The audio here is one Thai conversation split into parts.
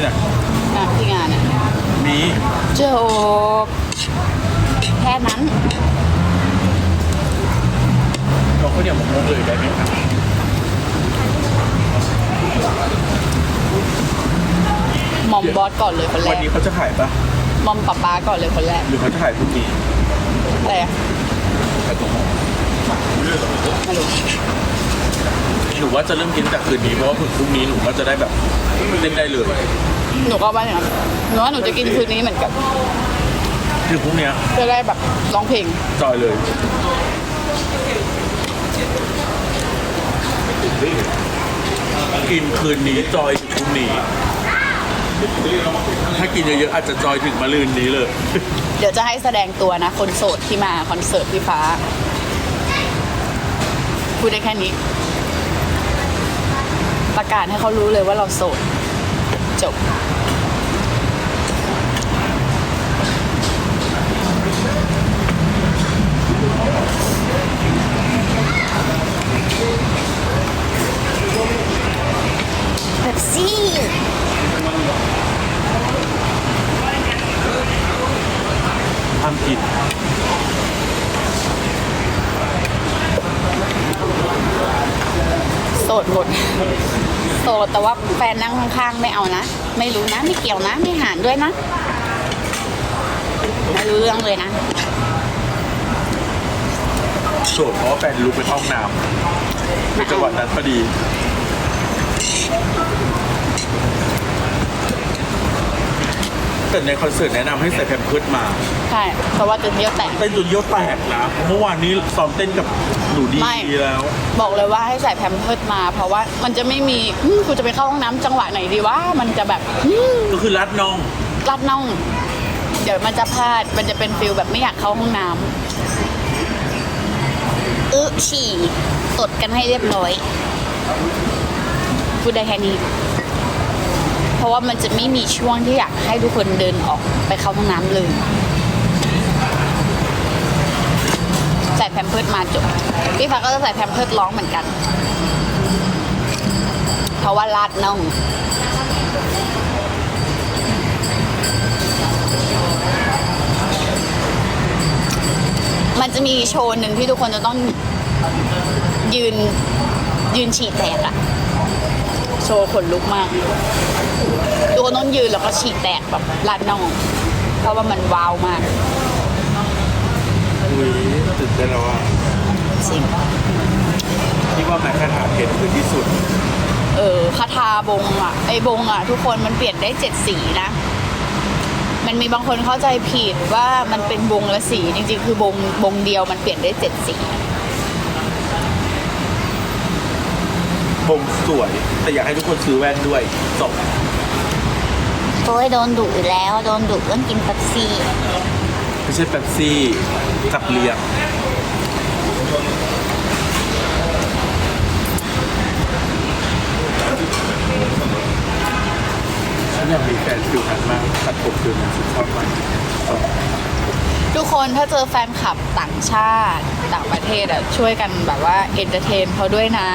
ที่ไหนนะที่งานอะมีจบแค่นั้นลองข้าวเหนียวมะม่วงเลยได้ไหมครับมอมบอสก่อนเลยคนแรวันกนี้เขาจะขายปะมอมป๊าป๊าก่อนเลยคนแรกหรือเขาจะขายพรุ่งนี้อะไรอะขายตัวหอมไม่รู้หนูว่าจะเริ่มกินแต่คืนนี้เพราะว่าถึงพรุ่งนี้หนูก็จะได้แบบเล่นได้เลย หนูก็ว่าอย่างนั้นหนูว่าหนูจะกินคืนนี้เหมือนกันถึงพรุ่งเนี้ยจะได้แบบร้องเพลงจอยเลยกินคืนนี้จอยถึงพรุ่งนี้ ถ้ากินเยอะๆอาจจะจอยถึงมะรืนนี้เลย เดี๋ยวจะให้แสดงตัวนะ คนโสดที่มาคอนเสิร์ตพี่ฟ้าพูดได้แค่นี้ ประกาศให้เขารู้เลยว่าเราโสด จบ แบบซี่ห้ามกินโสดหมดโสดแต่ว่าแฟนนั่งข้างๆไม่เอานะ ไม่รู้นะ ไม่เกี่ยวนะ ไม่หารด้วยนะไม่รู้เรื่องเลยนะ โสดเพราะว่าแฟนลุกไปเข้าห้องน้ำในจังหวะนั้นพอดี แต่ในคอนเสิร์ตแนะนำให้ใส่แพมเพิร์ดมา ใช่เพราะว่าจะเที่ยวแตกเต้นจนเยี่ยวแตกนะเมื่อวานนี้ซ้อมเต้นกับหนูดีไม่ แล้ว บอกเลยว่าให้ใส่แพมเพิร์ดมา เพราะว่ามันจะไม่มีอืมกูจะไปเข้าห้องน้ำจังหวะไหนดีว่ามันจะแบบอืมก็คือรัดน้อง รัดน่อง เดี๋ยวมันจะพลาดมันจะเป็นฟิลแบบไม่อยากเข้าห้องน้ำอึฉี่ตดกันให้เรียบร้อย พูดได้แค่นี้ เพราะว่ามันจะไม่มีช่วงที่อยากให้ทุกคนเดินออกไปเข้าห้องน้ำเลยใส่แพมเพิร์ดมาจบพี่ฟ้าก็จะใส่แพมเพิร์ดร้องเหมือนกัน เพราะว่าลาดน่องมันจะมีโชว์หนึ่งที่ทุกคนจะต้องยืนยืนฉีดแตกอะ โชว์ขนลุกมากทุกคนต้องยืนแล้วก็ฉีดแตกแบบลาดน่องเพราะว่ามันว้าวมากอุ้ยตื่นเต้นแล้วอะจริงที่ว่าแม่คาถาเพชรคือที่สุด เออคาถาบงอะไอบงอะทุกคนมันเปลี่ยนได้เจ็ดสีนะมันมีบางคนเข้าใจผิดว่ามันเป็นบงละสีจริงๆ คือบงบงเดียวมันเปลี่ยนได้เจ็ดสี บงสวย แต่อยากให้ทุกคนซื้อแว่นด้วยจบโอ้ยโดนดุอยู่แล้ว โดนดุเรื่องกินเป๊ปซี่ไม่ใช่เป๊ปซี่กับเลียงฉันอยากมีแฟนฟิลนั้นมากตัดผมฟิลนั้นฉันชอบมากจบ ทุกคนถ้าเจอแฟนคลับต่างชาติ ต่างประเทศอะช่วยกันแบบว่าเอนเตอร์เทนเขาด้วยนะ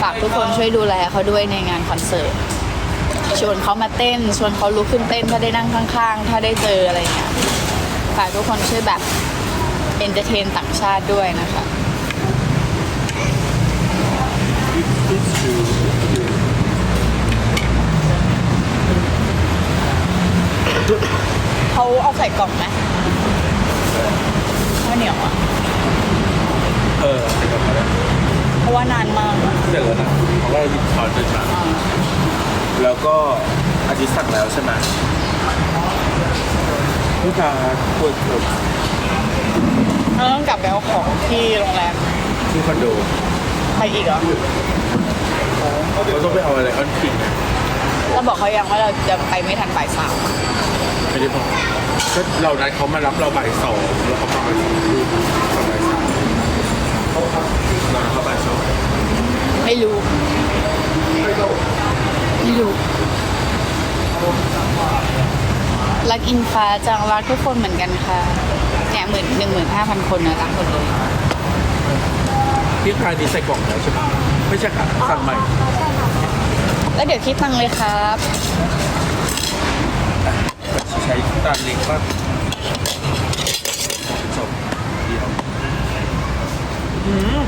ฝากทุกคนช่วยดูแลเขาด้วยในงานคอนเสิร์ตชวนเขามาเต้น ชวนเขาลุกขึ้นเต้น ถ้าได้นั่งข้าง ๆ ถ้าได้เจออะไรเงี้ยฝากทุกคนช่วยแบบเอนเตอร์เทนต่างชาติด้วยนะคะ เขาเอาใส่กล่องไหมข้าวเหนียวอะ เออเสร็จแล้วนะ เพราะว่านานมาก เสร็จแล้ว นะเพราะว่าหยิบช้อนไปมาอ่าแล้วก็อาทิตย์สั่งแล้วใช่ไหมลูกค้าปวดหัวเราต้องกลับไปเอาของที่โรงแรมที่คอนโดไปอีกเหรอเราต้องไปเอาอะไรออนคิงนะเราบอกเขายังว่าเราจะไปไม่ทันบ่ายสามไม่ได้บอกก็เรานัดเขามารับเราบ่ายสองแล้วเขามาบ่ายสองครึ่งตอนบ่ายสามเรานัดเขาบ่ายสองไม่รู้ ไม่รู้ รักอิงฟ้าจังรักทุกคนเหมือนกันค่ะเนี่ยหมื่นหนึ่งหมื่นห้าพันคนนะรักหมดเลยพี่พายนี้ใส่กล่องแล้วใช่ไหมไม่ใช่ค่ะสั่งใหม่ แล้วเดี๋ยวคิดตังค์เลยครับช้ตาเล็กป่ะจบเดียวอืม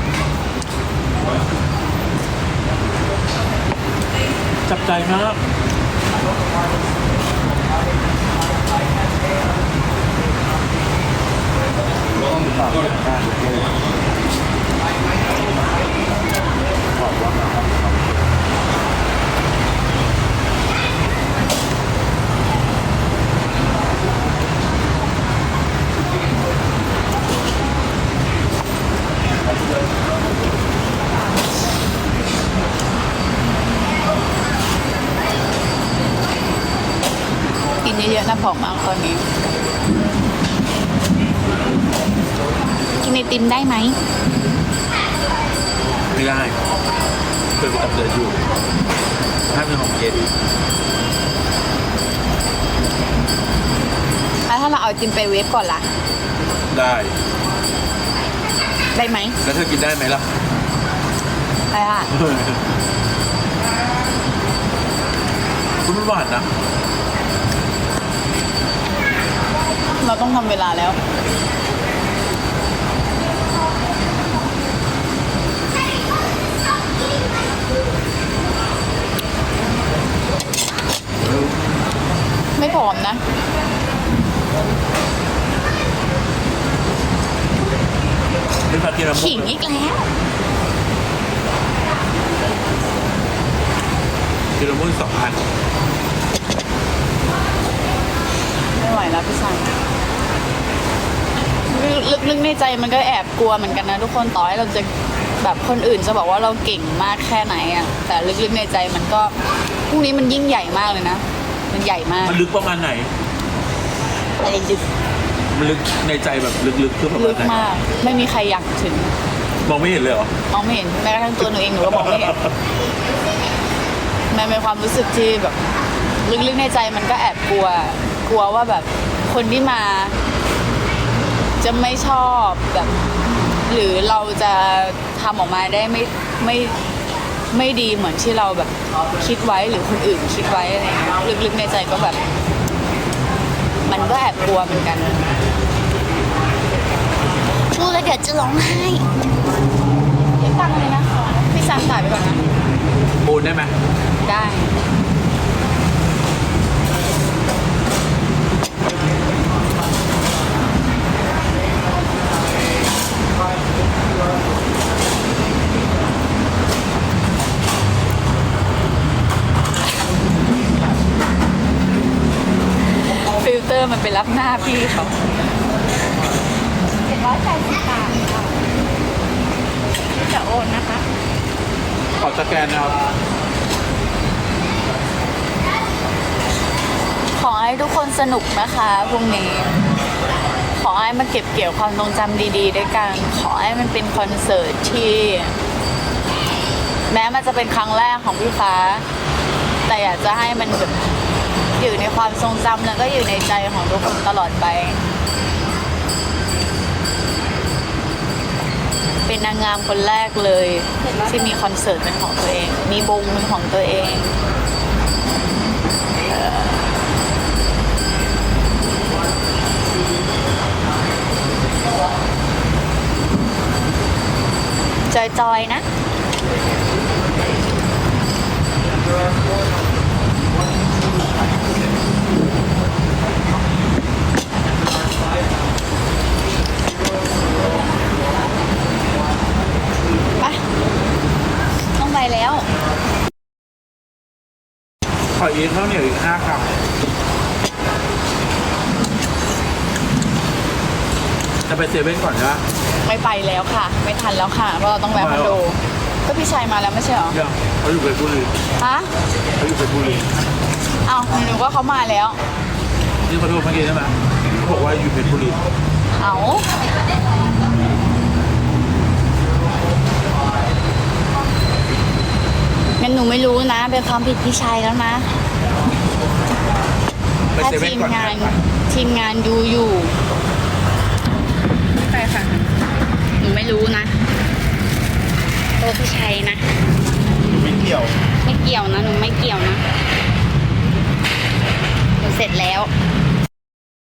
จับใจมาก like that. กินเยอะๆนะผอมมากตอนนี้ กินไอติมได้ไหม ไม่ได้เคยไปตับเดือดอยู่ห้ามเป็นของเย็นแล้วถ้าเราเอาไอติมไปเวฟก่อนล่ะ ได้ ได้ไหมแล้วเธอกินได้ไหมล่ะ ได้ค่ะ คุณมันหวานนะ เราต้อง ทำเวลาแล้ว ไม่ผอมนะเป็นปลาเทียมขิงอีกแล้วเทียมมุ้นสองพันไม่ไหวแล้วพี่ซัน ลึกๆในใจมันก็แอบกลัวเหมือนกันนะทุกคนต่อให้เราจะแบบคนอื่นจะบอกว่าเราเก่งมากแค่ไหนอะแต่ลึกๆในใจมันก็พรุ่งนี้มันยิ่งใหญ่มากเลยนะ มันใหญ่มากมันลึกประมาณไหน อะไรลึกมันลึกในใจแบบลึกๆคือประมาลึณกไหนมาก ไม่มีใครอยากถึงมองไม่เห็นเลยเหรอมองไม่เห็นแม้กระทั่งตัวหนูเองหนูก็มองไม่เห็นมันเป็นความรู้สึกที่แบบ ลึกๆในใจมันก็แอบกลัว กลัวว่าแบบคนที่มา จะไม่ชอบแบบหรือเราจะทำออกมาได้ไม่ไม่ไม่ดีเหมือนที่เราแบบคิดไว้หรือคนอื่นคิดไว้อะไรเงี้ยลึกๆในใจก็แบบ มันก็แอบกลัวเหมือนกัน พูดแล้วเดี๋ยวจะร้องไห้ พี่ฟังเลยนะพี่ซันจ่ายไปก่อนนะ โอนได้ไหมได้ ฟิลเตอร์มัน ไปรับหน้าพี่เขาเจ็ดร้อยแปดสิบบาทค่ะจะโอนนะคะ ขอสแกนนะครับ ขอให้ทุกคนสนุกนะคะพรุ่งนี้ ขอให้มันเก็บเกี่ยวความทรงจำดีๆ ด้วยกัน ขอให้มันเป็นคอนเสิร์ตที่ แม้มันจะเป็นครั้งแรกของพี่ฟ้า แต่อยากจะให้มันแบบ อยู่ในความทรงจำแล้วก็อยู่ในใจของทุกคนตลอดไป เป็นนางงามคนแรกเลย ที่มีคอนเสิร์ตเป็นของตัวเอง มีวงเป็นของตัวเองจอยๆนะ ไป ต้องไปแล้ว ข ออีกข้าวเหนียวอีกห้าคำจะไปเซเว่นก่อนนะไม่ไปแล้วค่ะ ไม่ทันแล้วค่ะ เพราะเราต้องแวะคอนโดก็พี่ชายมาแล้วไม่ใช่เหรอ ยังเขาอยู่เพชรบุรีฮะ เขาอยู่เพชรบุรีเอาหนูว่าเขามาแล้วนี่เขาโทรเมื่อกี้ใช่ไหมเขาบอกว่าอยู่เพชรบุรี เอา งั้นหนูไม่รู้นะ เป็นความผิดพี่ชายแล้วนะ ไปถ้าเซเว่นทีมก่อนงานนะทีมงานดูอยู่ ไม่ไปค่ะ หนูไม่รู้นะตัวพี่ชัยนะ ไม่เกี่ยว ไม่เกี่ยวนะ หนูไม่เกี่ยวนะ หนูเสร็จแล้วเ